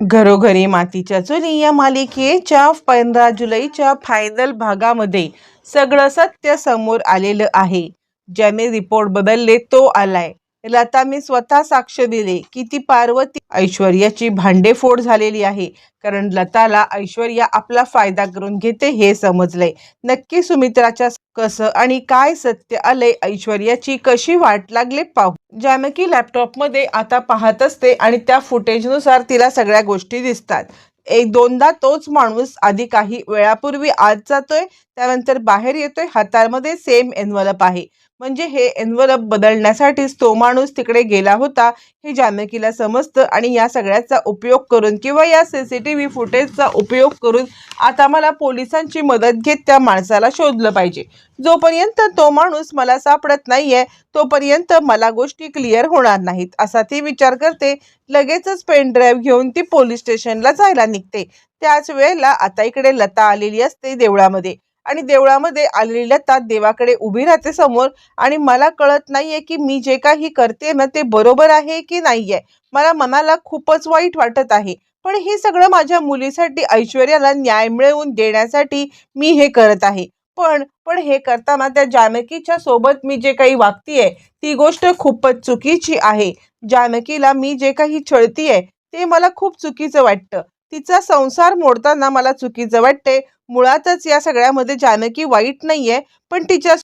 घरोघरी मातीच्या चुली या मालिकेच्या पंधरा जुलैच्या फायनल भागामध्ये सगळं सत्य समोर आलेलं आहे. ज्याने रिपोर्ट बदलले तो आलाय. लता मी स्वतः साक्ष दिले. की ती पार्वती ऐश्वर्याची भांडेफोड झालेली आहे. कारण लताला ऐश्वर्या आपला फायदा करून घेते हे समजलंय नक्की सुमित्राच्या कसं आणि काय सत्य आलंय ऐश्वर्याची कशी वाट लागले पाहू. जानकी लॅपटॉपमध्ये आता पाहत असते आणि त्या फुटेजनुसार तिला सगळ्या गोष्टी दिसतात. एक दोनदा तोच माणूस आधी काही वेळापूर्वी आत जातोय त्यानंतर बाहेर येतोय हातामध्ये सेम एनवलप आहे. म्हणजे हे एन्व्हलप बदलण्यासाठीच तो माणूस तिकडे गेला होता. हे जानकीला समजतं आणि या सगळ्याचा उपयोग करून किंवा या सी सी टी व्ही फुटेजचा उपयोग करून आता मला पोलिसांची मदत घेत त्या माणसाला शोधलं पाहिजे. जोपर्यंत तो माणूस मला सापडत नाहीये तोपर्यंत मला गोष्टी क्लिअर होणार नाहीत असा ती विचार करते. लगेचच पेन ड्राईव्ह घेऊन ती पोलीस स्टेशनला जायला निघते. त्याच वेळेला आता इकडे लता आलेली असते देवळामध्ये. आणि देवळामध्ये आलेली लता देवाकडे उभी राहते समोर. आणि मला कळत नाहीये की मी जे काही करते ना ते बरोबर आहे की नाहीये. मला मनाला खूपच वाईट वाटत आहे. पण हे सगळं माझ्या मुलीसाठी ऐश्वर्याला न्याय मिळवून देण्यासाठी मी हे करत आहे. पण पण हे करताना त्या जानकीच्या सोबत मी जे काही वागतीये ती गोष्ट खूपच चुकीची आहे. जानकीला मी जे काही छळतीये ते मला खूप चुकीचं वाटतं. तिचा संसार मोडताना मला चुकीचं वाटते मुळातच या सगळ्यामध्ये जानकी वाईट नाहीये पण तिच्या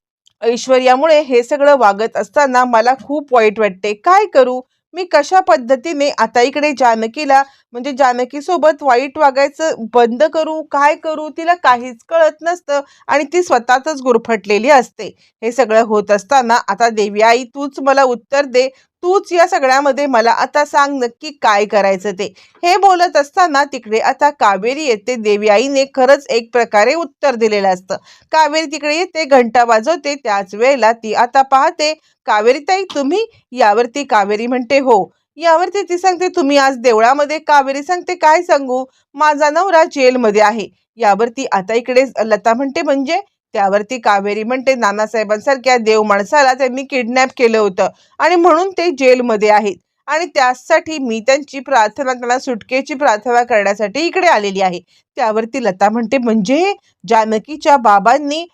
ऐश्वर्यामुळे हे सगळं वागत असताना मला खूप वाईट वाटते. काय करू? मी कशा पद्धतीने आता इकडे जानकीला म्हणजे जानकीसोबत वाईट वागायचं बंद करू? काय करू? तिला काहीच कळत नसतं आणि ती स्वतःच गुरफटलेली असते. हे सगळं होत असताना आता देवी आई तूच मला उत्तर दे. तूच या सगळ्यामध्ये मला आता सांग नक्की काय करायचं ते. हे बोलत असताना तिकडे आता कावेरी येते देवी आईने खरंच एक प्रकारे उत्तर दिलेलं असतं. कावेरी तिकडे येते घंटा वाजवते त्याच वेळेला ती आता पाहते कावेरी ताई तुम्ही? यावरती कावेरी म्हणते हो. यावरती ती सांगते तुम्ही आज देवळामध्ये कावेरी सांगते काय सांगू? माझा नवरा जेलमध्ये आहे. यावरती आता इकडे लता म्हणते म्हणजे? त्यावरती कावेरी म्हणते नानासाहेबांसारख्या देव माणसाला त्यांनी किडनॅप केलं होतं. आणि म्हणून ते जेलमध्ये आहेत. आणि त्यासाठी मी त्यांची प्रार्थना त्यांना सुटकेची प्रार्थना करण्यासाठी इकडे आलेली आहे. त्यावरती लता म्हणते म्हणजे जानकीच्या बाबांनी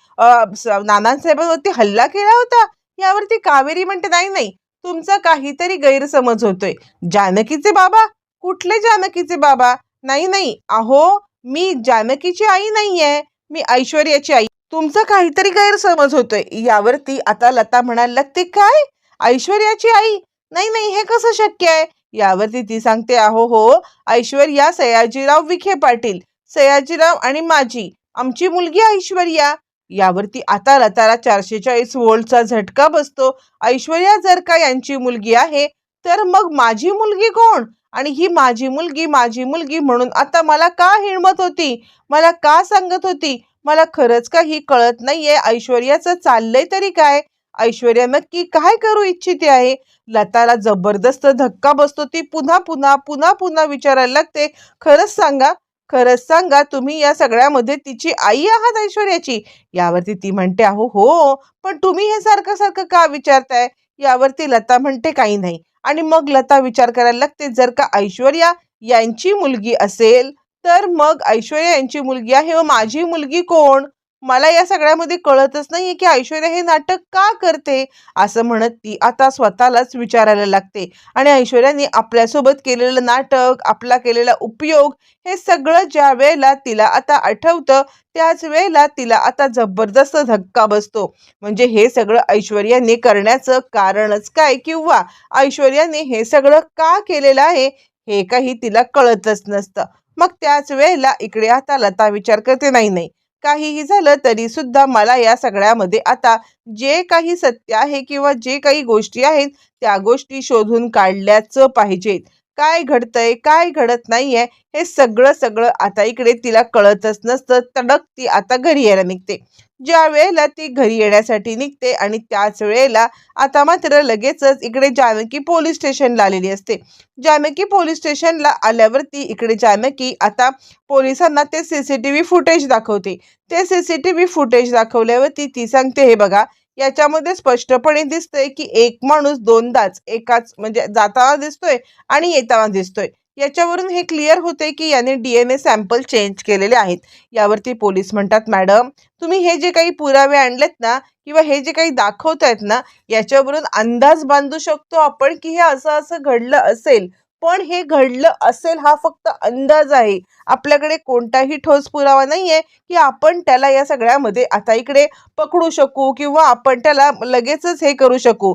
स- नानासाहेबांवरती हल्ला केला होता? यावरती कावेरी म्हणते नाही नाही. तुमचा काहीतरी गैरसमज होतोय. जानकीचे बाबा? कुठले जानकीचे बाबा? नाही नाही. अहो मी जानकीची आई नाहीये. मी ऐश्वर्याची आई तुमचा काहीतरी गैरसमज होतोय. यावरती आता लता म्हणायला लागते काय? ऐश्वर्याची आई? नाही नाही हे कसं शक्य आहे? यावरती ती सांगते अहो हो ऐश्वर्या सयाजीराव विखे पाटील सयाजीराव आणि माझी आमची मुलगी ऐश्वर्या. यावरती आता लताला चारशे चाळीस वोल्टचा झटका बसतो. ऐश्वर्या जर का यांची मुलगी आहे तर मग माझी मुलगी कोण? आणि ही माझी मुलगी माझी मुलगी म्हणून आता मला का हिणमत होती? मला का सांगत होती? मला खरंच काही कळत नाहीये. ऐश्वर्याचं चाललंय तरी काय? ऐश्वर्या नक्की काय करू इच्छिते आहे? लताला जबरदस्त धक्का बसतो. ती पुन्हा पुन्हा पुन्हा पुन्हा विचारायला लागते. खरंच सांगा खरंच सांगा तुम्ही या सगळ्यामध्ये तिची आई आहात ऐश्वर्याची? यावरती ती म्हणते अहो हो पण तुम्ही हे सारखं सारखं का विचारताय? यावरती लता म्हणते काही नाही. आणि मग लता विचार करायला लागते जर का ऐश्वर्या यांची मुलगी असेल तर मग ऐश्वर्या यांची मुलगी आहे. व माझी मुलगी कोण? मला या सगळ्यामध्ये कळतच नाहीये की ऐश्वर्या हे नाटक का करते? असं म्हणत ती आता स्वतःलाच विचारायला लागते. आणि ऐश्वर्याने आपल्यासोबत केलेलं नाटक आपला केलेला उपयोग हे सगळं ज्या वेळेला तिला आता आठवतं त्याच वेळेला तिला आता जबरदस्त धक्का बसतो. म्हणजे हे सगळं ऐश्वर्याने करण्याचं कारणच काय? किंवा ऐश्वर्याने हे सगळं का केलेलं आहे? हे काही तिला कळतच नसतं. मग त्याच वेळेला इकडे आता लता विचार करते नाही नाही काहीही झालं तरी सुद्धा मला या सगळ्यामध्ये आता जे काही सत्य आहे किंवा जे काही गोष्टी आहेत त्या गोष्टी शोधून काढल्याचं पाहिजेत काय घडतंय काय घडत नाहीये हे सगळं सगळं आता इकडे तिला कळतच नसतं. तडक ती आता घरी यायला निघते. ज्या वेळेला ती घरी येण्यासाठी निघते आणि त्याच वेळेला आता मात्र लगेचच इकडे जानकी पोलीस स्टेशनला आलेली असते. जानकी पोलीस स्टेशनला आल्यावरती इकडे जानकी आता पोलिसांना ते C C T V footage दाखवते. ते C C T V footage दाखवल्यावरती ती सांगते हे बघा याच्यामध्ये स्पष्टपणे दिसतंय की एक माणूस दोनदाच एकाच म्हणजे जाताना दिसतोय आणि येताना दिसतोय. याच्यावरून हे क्लिअर होते की याने D N A sample change केलेले आहेत. यावरती पोलीस म्हणतात मॅडम तुम्ही हे जे काही पुरावे आणलेत ना किंवा हे जे काही दाखवतायत ना याच्यावरून अंदाज बांधू शकतो आपण की हे असं असं घडलं असेल. पण हे घडलं असेल हा फक्त अंदाज आहे. आपल्याकडे कोणताही ठोस पुरावा नाही आहे की आपण त्याला या सगळ्यामध्ये आता इकडे पकडू शकू किंवा आपण त्याला लगेचच हे करू शकू.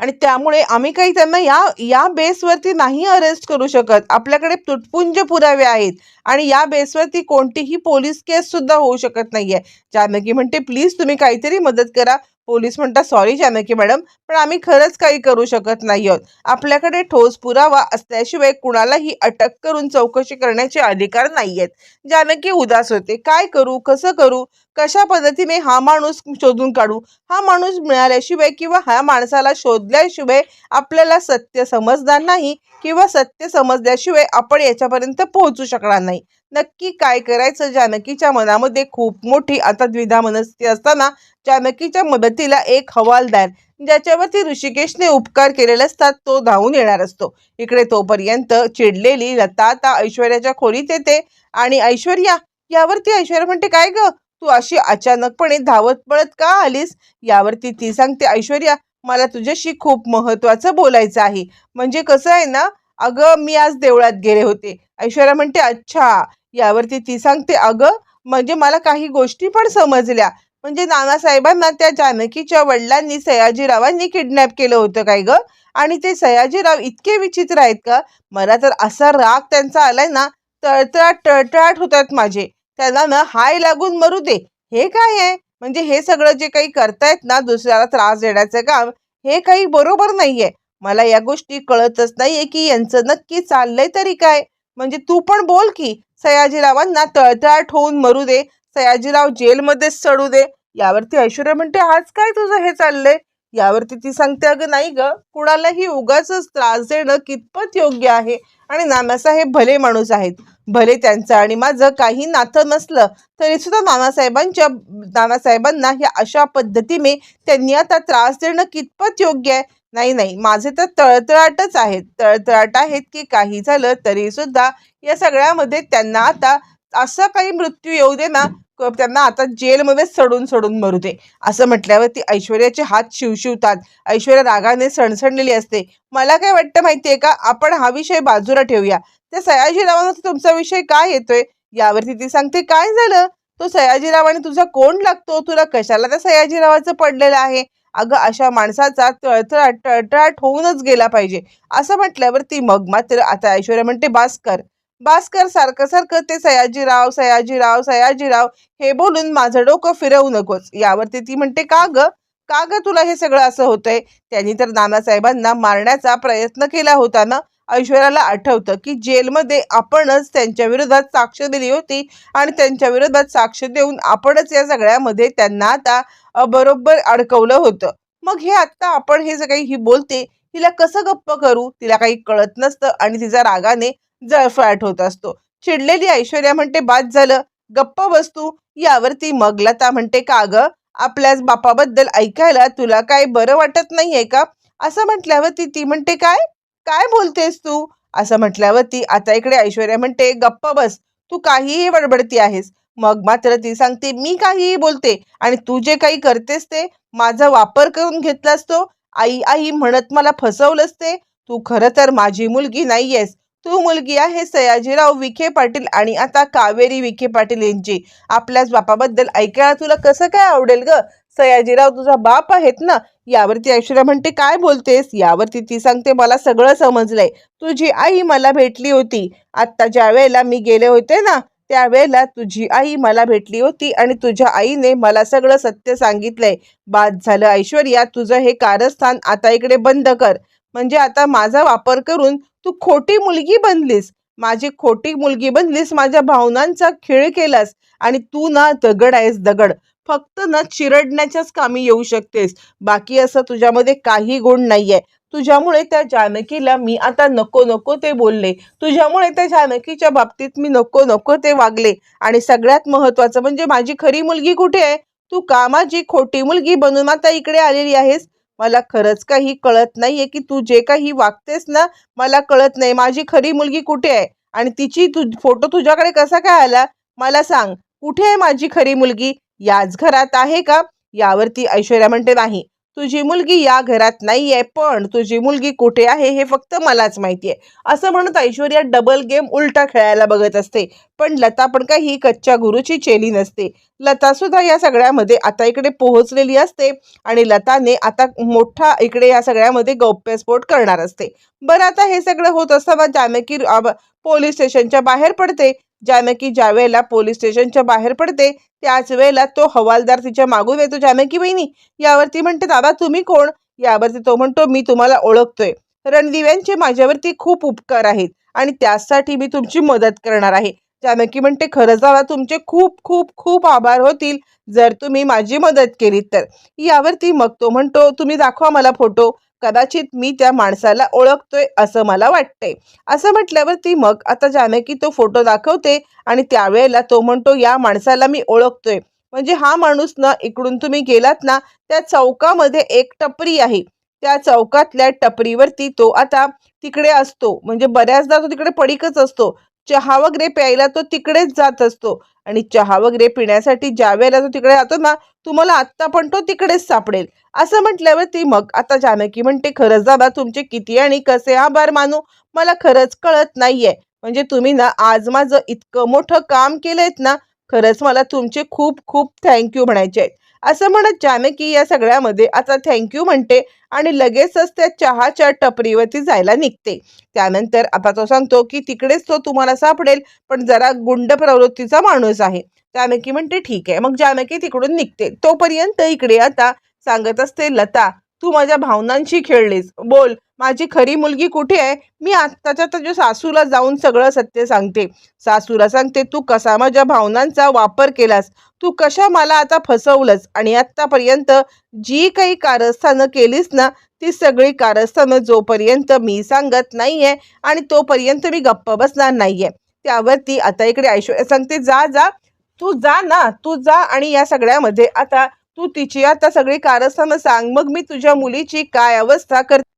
आणि त्यामुळे आम्ही काही त्यांना या या बेसवरती नाही अरेस्ट करू शकत. आपल्याकडे तुटपुंज पुरावे आहेत आणि या बेसवरती कोणतीही पोलीस केस सुद्धा होऊ शकत नाहीये. जानकी म्हणते प्लीज तुम्ही काहीतरी मदत करा. पोलीस म्हणतात सॉरी जानकी मॅडम पण आम्ही खरंच काही करू शकत नाही आहोत आपल्याकडे ठोस पुरावा असल्याशिवाय कुणालाही अटक करून चौकशी करण्याचे अधिकार नाहीयेत. जानकी उदास होते. काय करू? कसं करू? कशा पद्धतीने हा माणूस शोधून काढू? हा माणूस मिळाल्याशिवाय किंवा ह्या माणसाला शोधल्याशिवाय आपल्याला सत्य समजणार नाही किंवा सत्य समजल्याशिवाय आपण याच्यापर्यंत पोहोचू शकणार नाही. नक्की काय करायचं? जानकीच्या मनामध्ये खूप मोठी आता द्विधा मनस्थिती असताना जानकीच्या मदतीला एक हवालदार ज्याच्यावरती ऋषिकेशने उपकार केलेले असतात तो धावून येणार असतो. इकडे तोपर्यंत चिडलेली लता आता ऐश्वर्याच्या खोलीत येते आणि ऐश्वर्या यावरती ऐश्वर्या म्हणते काय ग? तू अशी अचानकपणे धावत पळत का आलीस? यावरती ती सांगते ऐश्वर्या मला तुझ्याशी खूप महत्वाचं बोलायचं आहे. म्हणजे कसं आहे ना अगं मी आज देवळात गेले होते. ऐश्वर्या म्हणते अच्छा यावरती ती सांगते अगं म्हणजे मला काही गोष्टी पण समजल्या. म्हणजे नानासाहेबांना त्या जानकीच्या वडिलांनी सयाजीरावांनी किडनॅप केलं होतं काय ग? आणि ते सयाजीराव इतके विचित्र आहेत का? मला तर असा राग त्यांचा आलाय ना तळतळाट टळटळाट होतात माझे. त्यांना ना हाय लागून मरू दे. हे काय आहे? म्हणजे हे सगळं जे काही करतायत ना दुसऱ्याला त्रास देण्याचं काम हे काही बरोबर नाहीये. मला या गोष्टी कळतच नाहीये की यांचं नक्की चाललंय तरी काय? म्हणजे तू पण बोल की सयाजीरावांना तळतळाट होऊन मरू दे सयाजीराव जेलमध्येच चढू दे. यावरती ऐश्वर्या म्हणते आज काय तुझं हे चाललंय? यावरती ती सांगते अगं नाही ग कुणालाही उगाच त्रास देणं कितपत योग्य आहे आणि नानासाहेब भले माणूस आहेत. भले त्यांचं आणि माझं काही नातं नसलं तरी सुद्धा नानासाहेबांच्या नानासाहेबांना ह्या अशा पद्धतीने त्यांनी आता त्रास देणं कितपत योग्य आहे? नाही नाही. माझे तर तळतळाटच आहेत. तळतळाट आहेत की काही झालं तरी सुद्धा या सगळ्यामध्ये त्यांना आता असं काही मृत्यू येऊ दे ना त्यांना आता जेलमध्ये सडून सडून मरू दे. असं म्हटल्यावरती ऐश्वर्याचे हात शिवशिवतात. ऐश्वर्या रागाने सणसणलेली असते. मला काय वाटतं माहितीये का? आपण हा विषय बाजूला ठेवूया. त्या सयाजीरावांना तुमचा विषय काय येतोय? यावरती ती सांगते काय झालं? तो सयाजीरावाने तुझा कोण लागतो? तुला कशाला त्या सयाजीरावाचं पडलेलं आहे? अगं अशा माणसाचा तळतळाट टळटळाट होऊनच गेला पाहिजे. असं म्हटल्यावर ती मग मात्र आता ऐश्वर्या म्हणते भास्कर भास्कर सारखं सारखं ते सयाजीराव सयाजीराव सयाजीराव हे बोलून माझं डोकं फिरवू नकोस. यावरती ती म्हणते का ग? का ग तुला हे सगळं असं होतंय? त्यांनी तर नानासाहेबांना मारण्याचा प्रयत्न केला होता ना? ऐश्वर्याला आठवतं की जेलमध्ये आपणच त्यांच्या विरोधात साक्ष दिली होती आणि त्यांच्या विरोधात साक्ष देऊन आपणच या सगळ्यामध्ये त्यांना आता बरोबर अडकवलं होतं. मग हे आत्ता आपण हे सगळी काही ही बोलते तिला कसं गप्प करू? तिला काही कळत नसतं आणि तिचा रागाने जळफळाट होत असतो. चिडलेली ऐश्वर्या म्हणते बाद झालं. गप्प बसतू यावरती मग लता म्हणते का ग? आपल्याच बापाबद्दल ऐकायला तुला काय बरं वाटत नाहीये का? असं म्हटल्यावरती ती म्हणते काय? काय बोलतेस तू? असं म्हटल्यावरती आता इकडे ऐश्वर्या म्हणते गप्प बस तू काहीही बडबडती आहेस. मग मात्र ती सांगते मी काहीही बोलते आणि तू जे काही करतेस ते माझा वापर करून घेतलास तो. आई आई म्हणत मला फसवलंस ते. तू खरं तर माझी मुलगी नाहीयेस. तू मुलगी आहे सयाजीराव विखे पाटील आणि आता कावेरी विखे पाटील यांची. आपल्याच बापाबद्दल ऐकायला तुला कसं काय आवडेल ग? सयाजीराव तुझा बाप आहेत ना? यावरती ऐश्वर्या म्हणते काय बोलतेस? यावरती ती सांगते मला सगळं समजलंय. तुझी आई मला भेटली होती. आत्ता ज्या वेळेला मी गेले होते ना त्यावेळेला तुझी आई मला भेटली होती आणि तुझ्या आईने मला सगळं सत्य सांगितलंय. बाद झालं ऐश्वर्या तुझं हे कारस्थान आता इकडे बंद कर. म्हणजे आता माझा वापर करून तू खोटी मुलगी बनलीस. माझी खोटी मुलगी बनलीस माझ्या भावनांचा खेळ केलास आणि तू ना दगड आहेस दगड. फक्त ना चिरडण्याच्याच कामी येऊ शकतेस. बाकी असं तुझ्यामध्ये काही गुण नाहीये. तुझ्यामुळे त्या जानकीला मी आता नको नको ते बोलले. तुझ्यामुळे त्या जानकीच्या बाबतीत मी नको नको ते वागले. आणि सगळ्यात महत्वाचं म्हणजे माझी खरी मुलगी कुठे आहे? तू का माझी खोटी मुलगी बनून आता इकडे आलेली आहेस? मला खरंच काही कळत नाहीये की तू जे काही वागतेस ना मला कळत नाही माझी खरी मुलगी कुठे आहे? आणि तिची तु फोटो तुझ्याकडे कसा काय आला? मला सांग कुठे आहे माझी खरी मुलगी? याच घरात आहे का? यावरती ऐश्वर्या म्हणते नाही. तुझी मुलगी या घरात नाहीये पण तुझी मुलगी कुठे आहे हे फक्त मलाच माहिती आहे असं म्हणत ऐश्वर्या डबल गेम उलटा खेळायला बघत असते. पण लता पण काही कच्च्या गुरुची चेली नसते. लता सुद्धा या सगळ्यामध्ये आता इकडे पोहोचलेली असते आणि लताने आता मोठा इकडे या सगळ्यामध्ये गौप्यस्फोट करणार असते. बरं आता हे सगळं होत असताना जानकी पोलीस स्टेशनच्या बाहेर पडते. जानकी ज्या वेळेला पोलीस स्टेशनच्या बाहेर पडते त्याच वेळेला तो हवालदार तिच्या मागून येतो. जानकी बहिणी यावरती म्हणते दादा तुम्ही कोण? यावरती तो म्हणतो मी तुम्हाला ओळखतोय. रणदिव्यांचे माझ्यावरती खूप उपकार आहेत आणि त्यासाठी मी तुमची मदत करणार आहे. जानकी म्हणते खरंच दादा तुमचे खूप खूप खूप आभार होतील जर तुम्ही माझी मदत केलीत तर. यावरती मग तो म्हणतो तुम्ही दाखवा मला फोटो. कदाचित मी त्या माणसाला ओळखतोय असं मला वाटतंय. असं म्हटल्यावर ती मग आता जानकी तो फोटो दाखवते आणि त्यावेळेला तो म्हणतो या माणसाला मी ओळखतोय. म्हणजे हा माणूस ना इकडून तुम्ही गेलात ना त्या चौकामध्ये एक टपरी आहे. त्या चौकातल्या टपरीवरती तो आता तिकडे असतो. म्हणजे बऱ्याचदा तो तिकडे पडीकच असतो. चहा वगैरे प्यायला तो तिकडेच जात असतो. आणि चहा वगैरे पिण्यासाठी ज्या वेळेला तो तिकडे जातो ना तुम्हाला आत्ता पण तो तिकडेच सापडेल. असं म्हटल्यावरती मग आता जानकी म्हणते खरंच दादा तुमचे किती आणि कसे आभार मानू? मला खरंच कळत नाहीये. म्हणजे तुम्ही ना आज माझं इतकं मोठं काम केलंयत ना खरंच मला तुमचे खूप खूप थँक्यू म्हणायचे आहेत. असं म्हणत जानकी या सगळ्यामध्ये आता थँक्यू म्हणते आणि लगेचच त्या चहाच्या टपरीवरती जायला निघते. त्यानंतर आता तो सांगतो की तिकडेच तो तुम्हाला सापडेल पण जरा गुंड प्रवृत्तीचा माणूस आहे. जानकी म्हणते ठीक आहे. मग जानकी तिकडून निघते. तोपर्यंत इकडे आता सांगत असते लता तू माझ्या भावनांशी खेळलीस. बोल माझी खरी मुलगी कुठे आहे? मी आत्ताच्या तुझ्या सासूला जाऊन सगळं सत्य सांगते. सासूला सांगते तू कसा माझ्या भावनांचा वापर केलास? तू कशा मला आता फसवलंस? आणि आत्तापर्यंत जी काही कारस्थानं केलीस ना ती सगळी कारस्थानं जोपर्यंत मी सांगत नाही आहे आणि तोपर्यंत मी गप्प बसणार नाही आहे त्यावरती आता इकडे ऐश्वर्या सांगते जा जा. तू जा ना. तू जा आणि या सगळ्यामध्ये आता तू तिची आता सगळी कारस्थानं सांग. मग मी तुझ्या मुलीची काय अवस्था करते?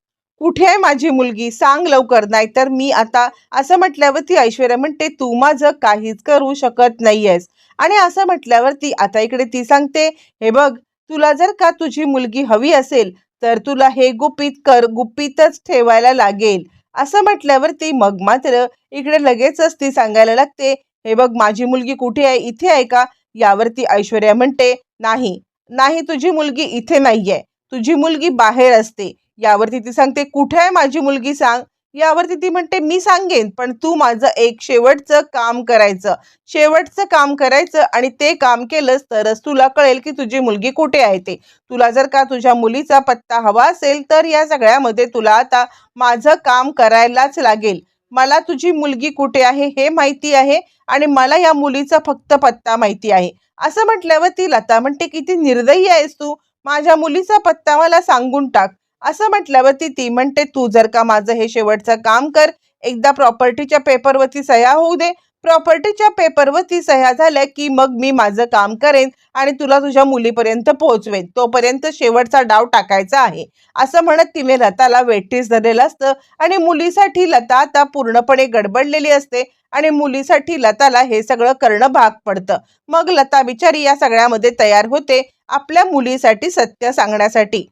कुठे आहे माझी मुलगी? सांग लवकर नाहीतर मी आता असं म्हटल्यावर ती ऐश्वर्या म्हणते तू माझं काहीच करू शकत नाहीयेस. आणि असं म्हटल्यावरती आता इकडे ती सांगते हे बघ तुला जर का तुझी मुलगी हवी असेल तर तुला हे गुपित कर गुपितच ठेवायला लागेल. असं म्हटल्यावरती मग मात्र इकडे लगेचच ती सांगायला लागते हे बघ माझी मुलगी कुठे आहे? इथे आहे का? यावरती ऐश्वर्या म्हणते नाही नाही तुझी मुलगी इथे नाहीये. तुझी मुलगी बाहेर असते. यावरती ती सांगते कुठे आहे माझी मुलगी सांग. यावरती ती म्हणते मी सांगेन पण तू माझं एक शेवटचं काम करायचं. शेवटचं काम करायचं आणि ते काम केलंस तरच तुला कळेल की तुझी मुलगी कुठे आहे ते. तुला जर का तुझ्या मुलीचा पत्ता हवा असेल तर या सगळ्यामध्ये तुला आता माझं काम करायलाच लागेल. मला तुझी मुलगी कुठे आहे हे माहिती आहे आणि मला या मुलीचा फक्त पत्ता माहिती आहे. असं म्हटल्यावर ती लता म्हणते किती निर्दयी आहेस तू. माझ्या मुलीचा पत्ता मला सांगून टाक. असं म्हटल्यावरती ती म्हणते तू जर का माझं हे शेवटचं काम कर एकदा प्रॉपर्टीच्या पेपरवरती सह्या होऊ दे. प्रॉपर्टीच्या पेपरवरती सह्या झाल्या की मग मी माझं काम करेन आणि तुला तुझ्या मुलीपर्यंत पोहोचवेन. तोपर्यंत शेवटचा डाव टाकायचा आहे. असं म्हणत तिने लताला वेठीस धरलेलं असतं आणि मुलीसाठी लता आता पूर्णपणे गडबडलेली असते आणि मुलीसाठी लताला हे सगळं करणं भाग पडतं. मग लता बिचारी या सगळ्यामध्ये तयार होते आपल्या मुलीसाठी सत्य सांगण्यासाठी.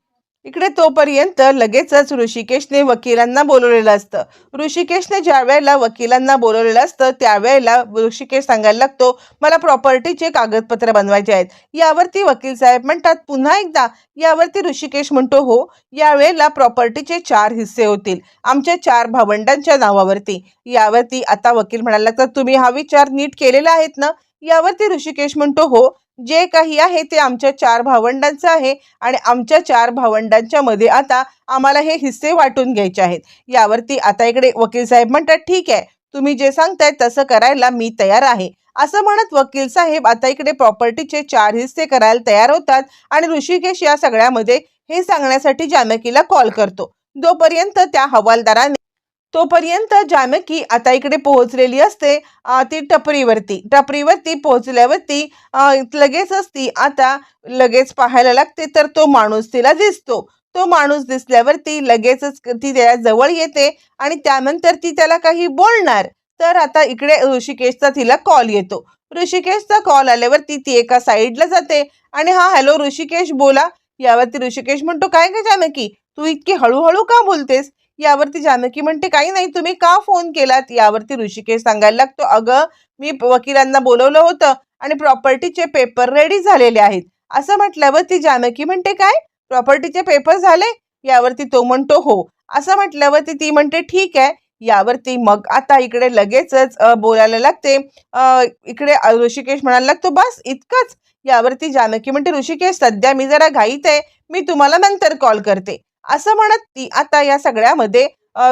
इकडे तोपर्यंत लगेचच ऋषिकेशने वकिलांना बोलवलेलं असतं. ऋषिकेशने ज्या वेळेला वकिलांना बोलवलेलं असतं त्यावेळेला ऋषिकेश सांगायला लागतो मला प्रॉपर्टीचे कागदपत्र बनवायचे आहेत. यावरती वकील साहेब म्हणतात पुन्हा एकदा यावरती ऋषिकेश म्हणतो हो यावेळेला प्रॉपर्टीचे चार हिस्से होतील आमच्या चार भावंडांच्या नावावरती. यावरती आता वकील म्हणायला लागतात तुम्ही हा विचार नीट केलेला आहेत ना? यावरती ऋषिकेश म्हणतो हो जे काही आहे ते आमच्या चार भावंडांचं आहे आणि आमच्या चार भावंडांच्या मध्ये आता आम्हाला हे हिस्से वाटून घ्यायचे आहेत. यावरती आता इकडे वकील साहेब म्हणतात ठीक आहे तुम्ही जे सांगताय तसं करायला मी तयार आहे. असं म्हणत वकील साहेब आता इकडे प्रॉपर्टीचे चार हिस्से करायला तयार होतात आणि ऋषिकेश या सगळ्यामध्ये हे सांगण्यासाठी जानकीला कॉल करतो. जोपर्यंत त्या हवालदाराने तोपर्यंत जानकी आता इकडे पोहोचलेली असते ती टपरीवरती. टपरीवरती पोहोचल्यावरती लगेचच ती आता लगेच पाहायला लागते तर तो माणूस तिला दिसतो. तो माणूस दिसल्यावरती लगेचच ती त्याला जवळ येते आणि त्यानंतर ती त्याला काही बोलणार. तर आता इकडे ऋषिकेशचा तिला कॉल येतो. ऋषिकेशचा कॉल आल्यावरती ती एका साईडला जाते आणि हा हॅलो ऋषिकेश बोला. यावरती ऋषिकेश म्हणतो काय का जानकी? तू इतकी हळूहळू का बोलतेस? यावरती जानकी म्हणते काही नाही तुम्ही का फोन केलात? यावरती ऋषिकेश सांगायला लागतो अगं मी वकिलांना बोलवलं होतं आणि प्रॉपर्टीचे पेपर रेडी झालेले आहेत. असं म्हटल्यावर ती जानकी म्हणते काय? प्रॉपर्टीचे पेपर झाले? यावरती तो म्हणतो हो. असं म्हटल्यावरती ती म्हणते ठीक आहे. यावरती मग आता इकडे लगेचच बोलायला लागते. इकडे ऋषिकेश म्हणायला लागतो बस इतकंच. यावरती जानकी म्हणते ऋषिकेश सध्या मी जरा घाईत आहे. मी तुम्हाला नंतर कॉल करते. असं म्हणत ती आता या सगळ्यामध्ये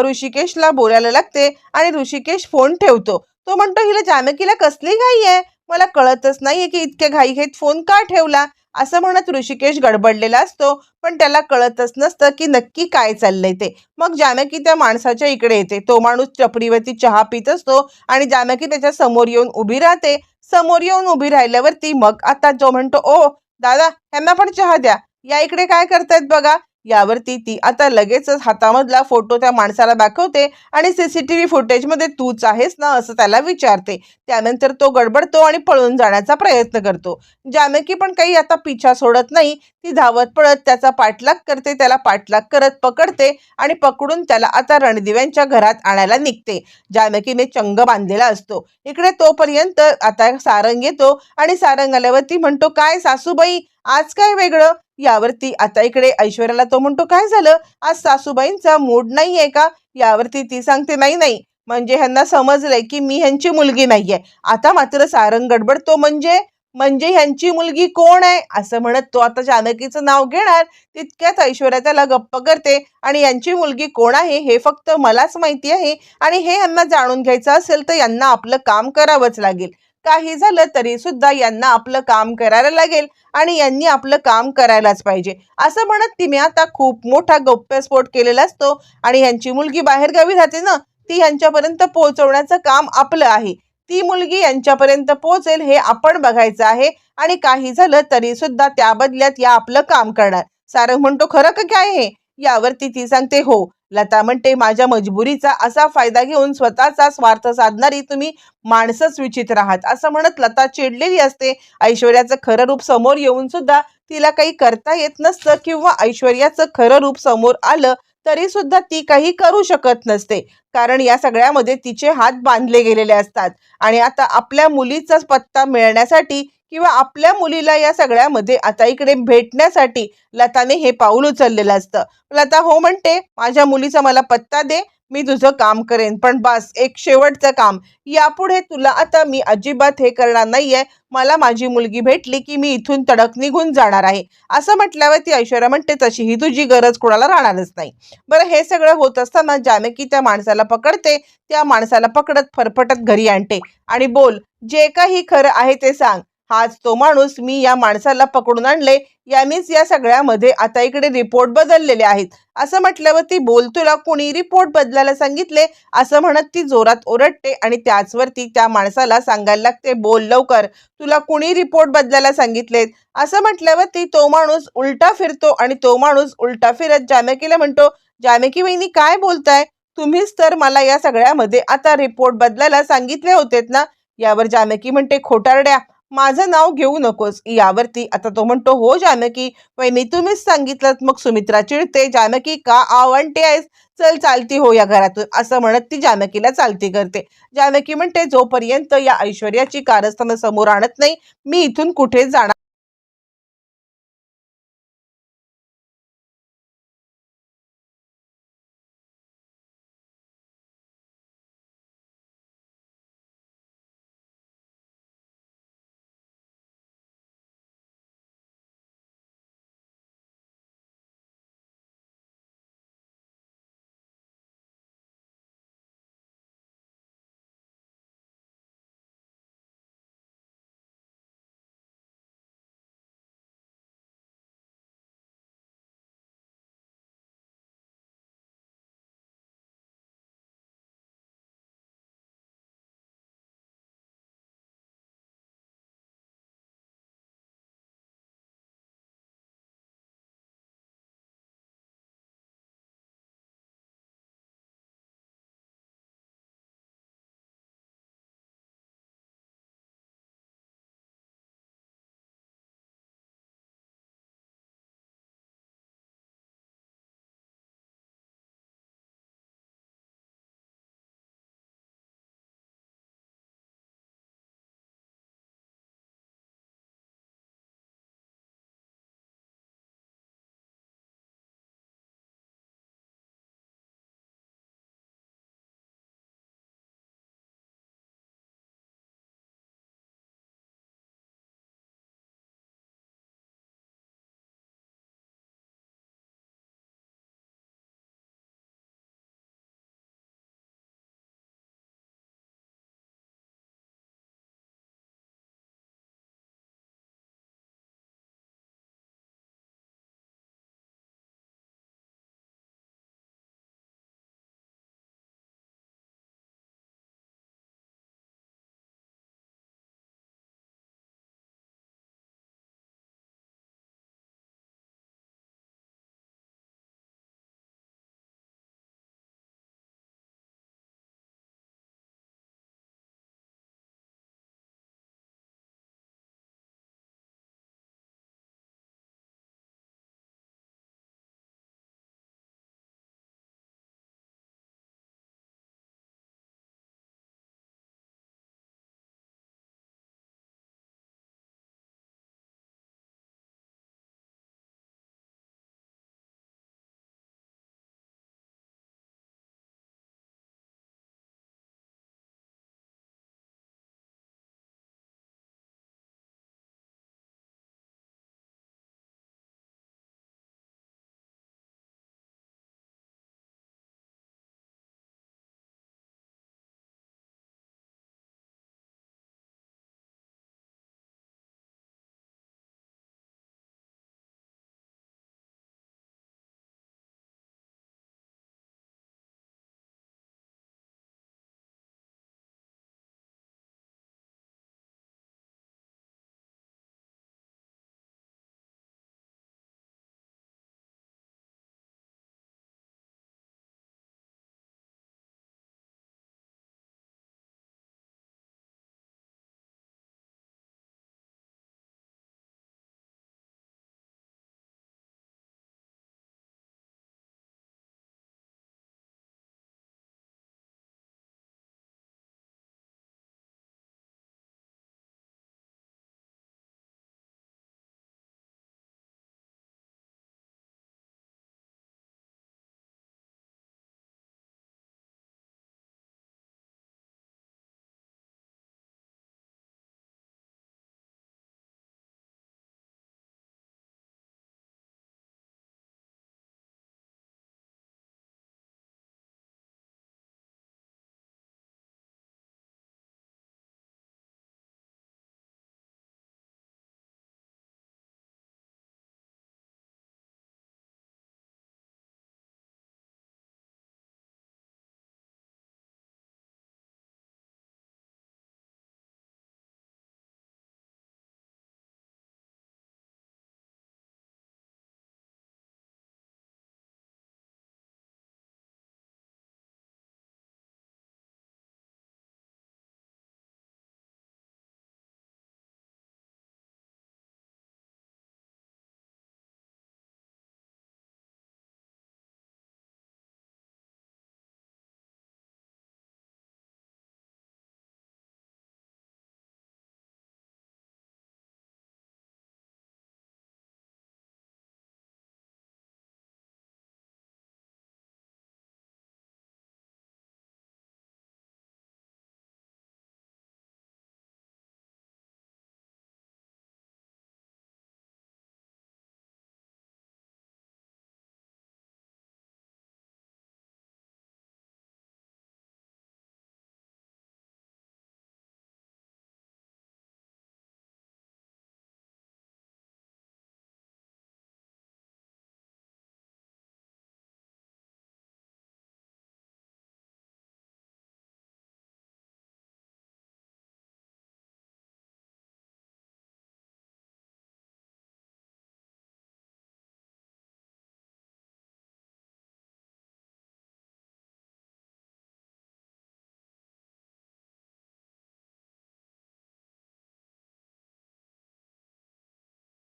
ऋषिकेशला बोलायला लागते आणि ऋषिकेश फोन ठेवतो. तो म्हणतो हिला जानकीला कसली घाई आहे? मला कळतच नाहीये की इतक्या घेत फोन का ठेवला? असं म्हणत ऋषिकेश गडबडलेला असतो पण त्याला कळतच नसतं की नक्की काय चाललंय ते. मग जानकी त्या माणसाच्या इकडे येते. तो माणूस चपडीवरती चहा पित असतो आणि जानकी त्याच्यासमोर येऊन उभी राहते. समोर येऊन उभी राहिल्यावरती मग आता जो म्हणतो ओ दादा ह्यांना पण चहा द्या. या इकडे काय करतायत बघा? यावरती ती आता लगेचच हातामधला फोटो त्या माणसाला दाखवते आणि सीसीटीव्ही फुटेजमध्ये तूच आहेस ना असं त्याला विचारते. त्यानंतर तो गडबडतो आणि पळून जाण्याचा प्रयत्न करतो. जानकी पण काही आता पिछा सोडत नाही. ती धावत पळत त्याचा पाठलाग करते त्याला पाठलाग करत पकडते आणि पकडून त्याला आता रणदिव्यांच्या घरात आणायला निघते. जानकीने चंग बांधलेला असतो. इकडे तोपर्यंत आता सारंग येतो आणि सारंग आल्यावरती म्हणतो काय सासूबाई आज काय वेगळं? यावरती आता इकडे ऐश्वर्याला तो म्हणतो काय झालं? आज सासूबाईंचा मूड नाहीये का? यावरती ती सांगते नाही नाही. म्हणजे ह्यांना समजलंय की मी ह्यांची मुलगी नाहीये. आता मात्र सारंग गडबडतो म्हणजे म्हणजे ह्यांची मुलगी कोण आहे? असं म्हणत तो आता जानकीचं नाव घेणार तितक्यात ऐश्वर्या त्याला गप्प करते आणि यांची मुलगी कोण आहे? हे फक्त मलाच माहिती आहे आणि हे यांना जाणून घ्यायचं असेल तर यांना आपलं काम करावंच लागेल. काही झालं तरी सुद्धा यांना आपलं काम करायला लागेल आणि यांनी आपलं काम करायलाच पाहिजे. असं म्हणत तिने आता खूप मोठा गौप्यस्फोट केलेला असतो आणि यांची मुलगी बाहेरगावी राहते ना ती यांच्यापर्यंत पोहोचवण्याचं काम आपलं आहे. ती मुलगी यांच्यापर्यंत पोहोचेल हे आपण बघायचं आहे आणि काही झालं तरी सुद्धा त्या बदल्यात या आपलं काम करणार. सारंग म्हणतो खरं का काय हे? यावरती ती सांगते हो लता म्हणते माझ्या मजबुरीचा असा फायदा घेऊन स्वतःचा स्वार्थ साधणारी तुम्ही माणसंच विचित्र आहात. असं म्हणत लता चिडलेली असते. ऐश्वर्याचं खरं रूप समोर येऊन सुद्धा तिला काही करता येत नसतं किंवा ऐश्वर्याचं खरं रूप समोर आलं तरी सुद्धा ती काही करू शकत नसते. कारण या सगळ्यामध्ये तिचे हात बांधले गेलेले असतात. आणि आता आपल्या मुलीचाच पत्ता मिळण्यासाठी किंवा आपल्या मुलीला या सगळ्यामध्ये आता इकडे भेटण्यासाठी लताने हे पाऊल उचललेलं असतं. लता हो म्हणते माझ्या मुलीचा मला पत्ता दे मी तुझं काम करेन. पण बस एक शेवटचं काम. यापुढे तुला आता मी अजिबात हे करणार नाहीये. मला माझी मुलगी भेटली की मी इथून तडक निघून जाणार आहे. असं म्हटल्यावर ती ऐश्वर्या म्हणते तशी ही तुझी गरज कोणाला राहणारच नाही. बरं हे सगळं होत असताना जानकी त्या माणसाला पकडते. त्या माणसाला पकडत फरफटत घरी आणते. आणि बोल जे काही खरं आहे ते सांग. हाच तो माणूस मी या माणसाला पकडून आणले. यांनीच या सगळ्यामध्ये आता इकडे रिपोर्ट बदललेले आहेत. असं म्हटल्यावर ती बोल तुला कोणी रिपोर्ट बदलायला सांगितले? असं म्हणत ती जोरात ओरडते आणि त्याचवरती त्या माणसाला सांगायला लागते बोल लवकर तुला कुणी रिपोर्ट बदलायला सांगितलेत असं म्हटल्यावर ती तो माणूस उलटा फिरतो आणि तो माणूस उलटा फिरत जामेकीला म्हणतो जामेकी वहिनी काय बोलताय? तुम्हीच तर मला या सगळ्यामध्ये आता रिपोर्ट बदलायला सांगितले होतेत ना? यावर जानकी म्हणते खोटारड्या माझं नाव घेऊ नकोस. यावरती आता तो म्हणतो हो जानकी वहिनी तुम्हीच सांगितलं मग सुमित्रा चिडते. जानकी का आवडते आहेस? चल चालती हो या घरातून. असं म्हणत ती जानकीला चालती करते. जानकी म्हणते जोपर्यंत या ऐश्वर्याची कारस्थानं समोर आणत नाही मी इथून कुठे जाणार?